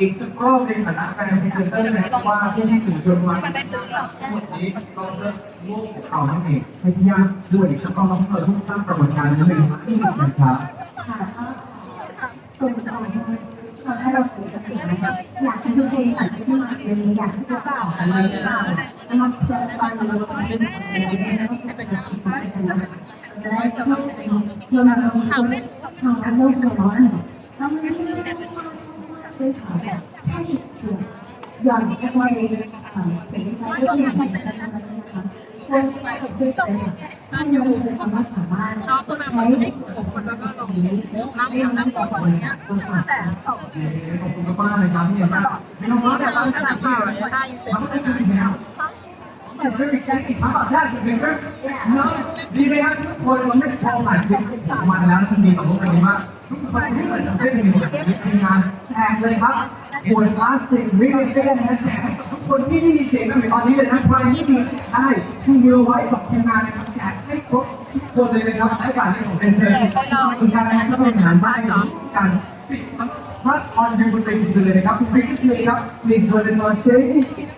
อีกสักรอบในฐานะแบรนพรีเซนเตอร์นะครับว่าพี่ที่สื่อชนวันวันนี้เราเลือกลูกของเรานั่นเองให้พี่ย่าช่วยอีกสักรอบแล้วเราทุกสร้างประวัติการนิดนึงที่หนึ่งนะครับค่ะก็ส่วนของเราให้เราคุยกับเสียงนะคะอยากให้ทุกคนหลังที่มาเรียนนี้อยากให้พวกเราอะไรนะคะแล้วมันเฟรชวันเราต้องเป็นอะไรแล้วก็เป็น สิ่งที่กันนะคะจะได้ช่วยกันรวมถึงทำให้โลกร้อนแล้วมันไม่ได้มากเลยค่ะแบบแค่นิดเดียวย้อนจากวัยเสียงดีไซน์ที่อย่างไรสักครั้งนะคะควรไปกับเพื่อนเลยค่ะให้เราเป็นความสามารถใช้อุปกรณ์ตรงนี้ไม่ต้องจบเลยตัวฝากขอบคุณมากๆเลยครับพี่ย่าพี่น้องว่าแต่เราจะสั่งที่เราไม่ได้ดูแล้ว It's very exciting. How about that, Victor? เนอะดีไหมครับทุกคนมันไม่ได้โชว์ผ่านคลิปผมมาแล้วมันมีต่อรูปอะไรมากทุกคนรู้เลยจะเป็นยังไงแบบนี้ทีมงานแจกเลยครับขวดพลาสติกรีไซเคิลนะฮะแจกให้กับทุกคนที่ได้ยินเสียงกันในตอนนี้เลยนะใครไม่มีได้ชูมือไว้บอกทีมงานนะครับแจกให้ครบทุกคนเลยนะครับและการที่ผมเป็นเชิญสุดท้ายนะก็เป็นงานบ้านกันปิดมัน Crush on you บนเวทีไปเลยนะครับคุณบิ๊กซี่ครับ please join us on stage เ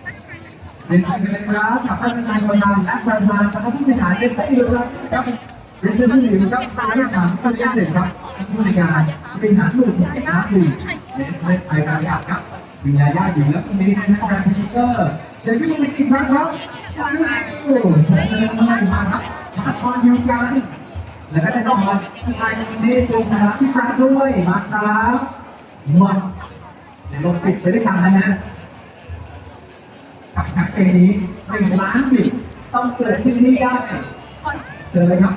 รียนเชิญกันเลยครับกับท่านประธานประธานและประธานคณะผู้บริหารเดสเอร์อีกครับครับเรียนเชิญท่านหนึ่งครับท่านผู้บริหารท่านเลี้ยงเสร็จครับท่านผู้ในวยการบริหารหน่วยธุรกิจน้ำดื่มเนสเล่ไอรารยาครับวิญญาญาหญิงและคนนี้นะครับแบรนด์พรีเซนเตอร์เชิญขึ้นมาในทีมครับครับซาลูเชิญเลยมาครับมาชอนยูกันแล้วก็ได้น้องมาพี่ชายคนวันนี้เชิญครับพี่ปราด้วยมาครับมาเดี๋ยวเราปิดไปด้วยกันนะฮะ กับแคมเปญนี้หนึ่งล้านบิตต้องเกิดขึ้นที่ได้เชิญเลยครับ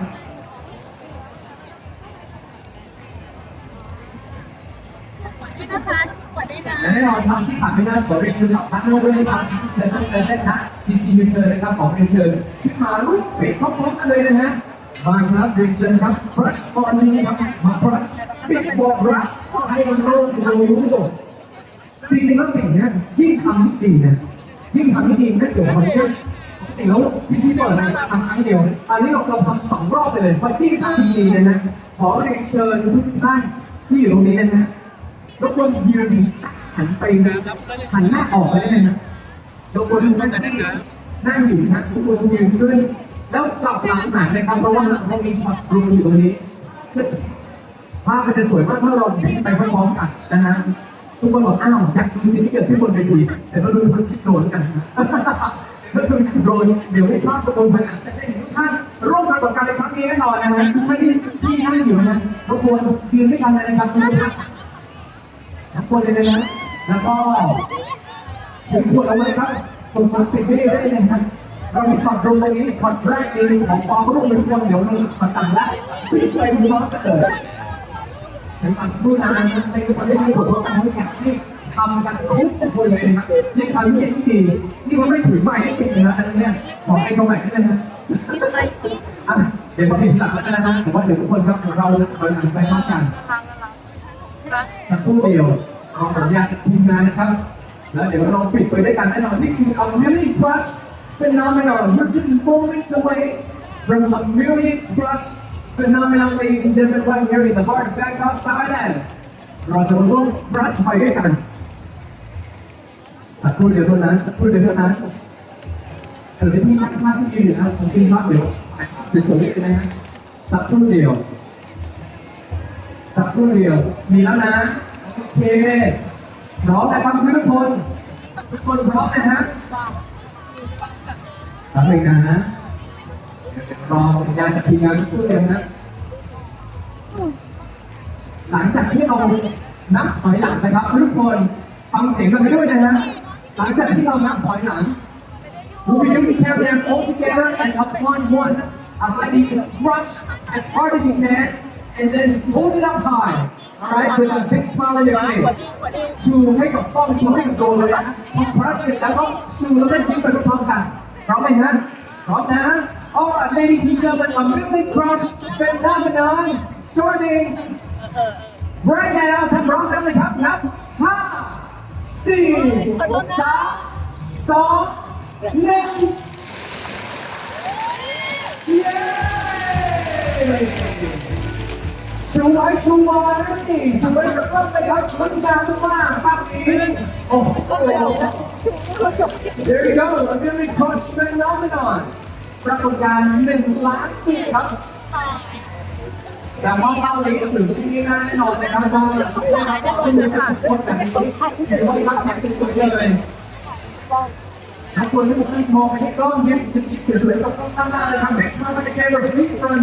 นะคะกดได้นะและแน่นอนครับที่ผ่านไม่ได้ขอเรียนเชิญกับพาร์ทเนอร์ด้วยนะครับเซ็นเตอร์เซ็นเตอร์นะ CC ยูเทิร์นนะครับขอเรียนเชิญขึ้นมาลูกเป็ดพร้อมๆกันเลยนะฮะมาครับเรียนเชิญครับ Brush for me ครับมา Brush ปิดบอกรักให้โลกรู้จริงๆแล้วสิ่งเนี้ยยิ่งทำยิ่งดีนะ ยิ่งทำยิ่งดีนะเดี๋ยวคนเนี้ยปกติแล้วพิธีเปิดทำครั้งเดียว อันนี้เราเราทำสองรอบไปเลยไปที่ทำดีๆเลยนะขอเรียนเชิญทุกท่านที่อยู่ตรงนี้นะฮะรบกวนยืนหันไปหันหน้าออกไปได้ไหมนะรบกวนทุกท่านที่นั่งอยู่นะทุกคนยืนขึ้น แล้วกลับหลังหันนะครับเพราะว่าเรามีช็อตรูมอยู่ตรงนี้ภาพมันจะสวยมากถ้าเราบินไปพร้อมๆกันนะฮะ ทุกคนบอกอ้าวอยากดูสิ่งที่เกิดขึ้นบนเวทีแต่เราดูพันทิปโดนกันนะก็คือจากโดนเดี๋ยวให้ภาพตรงไปหลังจะได้เห็นทุกท่านร่วมปรากฏการณ์ในครั้งนี้แน่นอนนะฮะทุกท่านที่ที่นั่งอยู่นะรบกวนยืนด้วยกันเลยนะครับทุกท่านรบกวนเลยนะแล้วก็ถึงขวดเอาไว้ครับกดคอนเซ็ปต์ไม่ได้เลยนะครับเรามีช็อตตรงตรงนี้ช็อตแรกเองของความร่วมมือทุกคนเดี๋ยวเรามาตัดล้วปิดไปพร้อมกันเลย ถึงอาสพูดนานในประเทศนี้ผมว่าเขาอยากให้ทำกันทุกคนเลยนะครับยิ่งทำยิ่งดีนี่มันไม่ถือใหม่ปิดนะอันนี้ของไอโซแมกนี่นะฮะเดี๋ยวผมปิดหลักแล้วกันนะฮะแต่ว่าเดี๋ยวทุกคนครับเราจะถอยหลังไปพร้อมกันสักครู่เดียวขอสัญญาจากทีมงานนะครับ แล้วเดี๋ยวเราปิดไปด้วยกันแน่นอนนี่คือ a million plus phenomenon you're just moments away from a million plus phenomenon ladies and gentlemen right here in the heart of Bangkok Thailand เราจะมาร่วม crush ไปด้วยกัน สักครู่เดียวเท่านั้น สักครู่เดียวเท่านั้นส่วนที่ช่างภาพที่ยืนอยู่นะครับผมกินภาพเดี๋ยวสวยๆนิดนึงนะฮะสักครู่เดียว สักครู่เดียว มีแล้วนะ โอเค พร้อมนะครับทุกคน ทุกคนพร้อมนะฮะทำเองนะเดี๋ยว รอสัญญาณจากทีมงานสักครู่เดียวนะหลังจากที่เรานับถอยหลังนะครับทุกคนฟังเสียงกันไปด้วยนะฮะหลังจากที่เรานับถอยหลัง We'll be doing the countdown all together and upon one, I'd like you to rush as hard as you can and then hold it up high. Alright, with a big smile on your face. ชูให้กับกล้องชูให้กับโดเลยนะพอ crush เสร็จแล้วก็ชูแล้วก็ยิ้มไปพร้อมกันพร้อมไหมฮะพร้อมนะ Alright, ladies and gentlemen, a million crush phenomenon starting right now ท่านพร้อมกันไหมครับนับห้าสี่สามสองหนึ่งเย้ ชูไว้ชูไว้ชูไว้กับกล้องเลยครับมันยาวมากภาพนี้โอ้โห There you go a really coach phenomenon ปรากฏการณ์หนึ่งล้านปีครับแต่ว่าเป้านี้ถึงที่นี่แน่นอนนะครับว่าเป็นมือจากคนแบบนี้ถือว่ารักอย่างสุดๆเลยทุกคนทุกท่านมองไปที่กล้องยิ้มสวยๆกับกล้องตั้งหน้าเลยครับ Next time on the camera please run